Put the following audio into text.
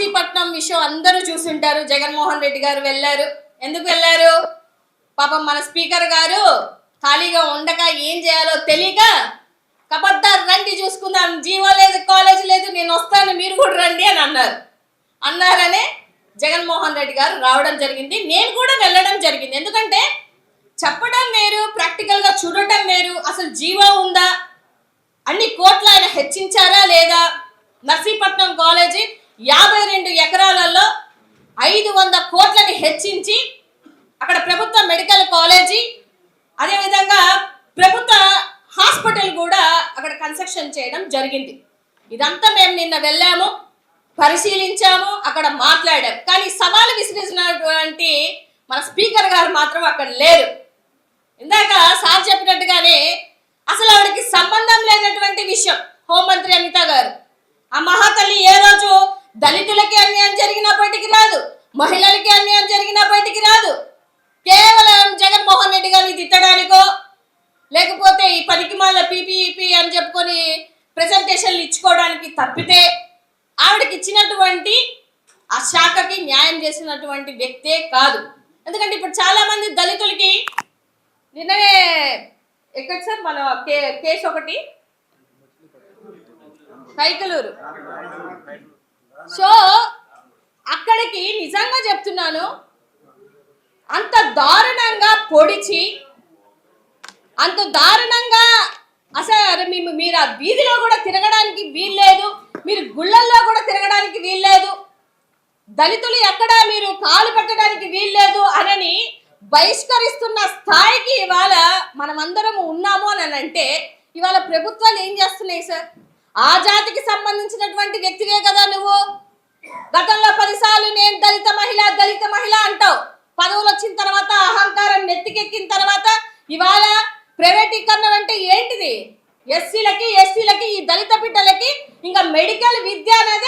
నర్సీపట్నం విషయం అందరూ చూసుంటారు. జగన్మోహన్ రెడ్డి గారు వెళ్ళారు. ఎందుకు వెళ్ళారు? పాపం మన స్పీకర్ గారు ఖాళీగా ఉండక ఏం చేయాలో తెలియక కబద్దార్ రండి చూసుకుందాం. జీవో లేదు కాలేజ్ లేదు నేను వస్తాను మీరు కూడా రండి అని అన్నారు. అన్నారనే జగన్మోహన్ రెడ్డి గారు రావడం జరిగింది. నేను కూడా వెళ్ళడం జరిగింది. ఎందుకంటే చెప్పడం వేరు ప్రాక్టికల్గా చూడటం వేరు. అసలు జీవో ఉందా? అన్ని కోట్లు ఆయన హెచ్చించారా లేదా? నర్సీపట్నం కాలేజీ యాభై రెండు ఎకరాలలో ఐదు వంద కోట్లని హెచ్చించి అక్కడ ప్రభుత్వ మెడికల్ కాలేజీ అదేవిధంగా ప్రభుత్వ హాస్పిటల్ కూడా అక్కడ కన్స్ట్రక్షన్ చేయడం జరిగింది. ఇదంతా మేము నిన్న వెళ్ళాము పరిశీలించాము అక్కడ మాట్లాడాము కానీ సవాలు విసిరించినటువంటి మన స్పీకర్ గారు మాత్రం అక్కడ లేరు. ఇందాక సార్ చెప్పినట్టుగానే అసలు ఆవిడకి సంబంధం లేనటువంటి విషయం హోంమంత్రి అమిత గారు. ఆ మహాతల్లి ఏ రోజు దళితులకి అన్యాయం జరిగినా బయటికి రాదు. మహిళలకి అన్యాయం జరిగినా బయటికి రాదు. కేవలం జగన్మోహన్ రెడ్డి గారిని తిట్టడానికో లేకపోతే ఈ పనికి మాల పీపీఈపీ అని చెప్పుకొని ప్రజెంటేషన్లు ఇచ్చుకోవడానికి తప్పితే ఆవిడకి ఇచ్చినటువంటి ఆ శాఖకి న్యాయం చేసినటువంటి వ్యక్తే కాదు. ఎందుకంటే ఇప్పుడు చాలా మంది దళితులకి నిన్ననే ఎక్కడ సార్ మన కే కేసు ఒకటి? కైకలూరు. సో అక్కడికి నిజంగా చెప్తున్నాను అంత దారుణంగా పొడిచి అంత దారుణంగా అసలు మేము మీరు ఆ వీధిలో కూడా తిరగడానికి వీల్లేదు మీరు గుళ్ళల్లో కూడా తిరగడానికి వీల్లేదు దళితులు ఎక్కడ మీరు కాలు పెట్టడానికి వీల్లేదు అనని బహిష్కరిస్తున్న స్థాయికి ఇవాళ మనమందరం ఉన్నాము అని అంటే ఇవాళ ప్రభుత్వాలు ఏం చేస్తున్నాయి సార్? ఆ జాతికి సంబంధించినటువంటి ఇవాళ ప్రైవేటీకరణ అంటే ఏంటిది? ఎస్సీలకి ఎస్సీలకి ఈ దళిత బిడ్డలకి ఇంకా మెడికల్ విద్య అనేది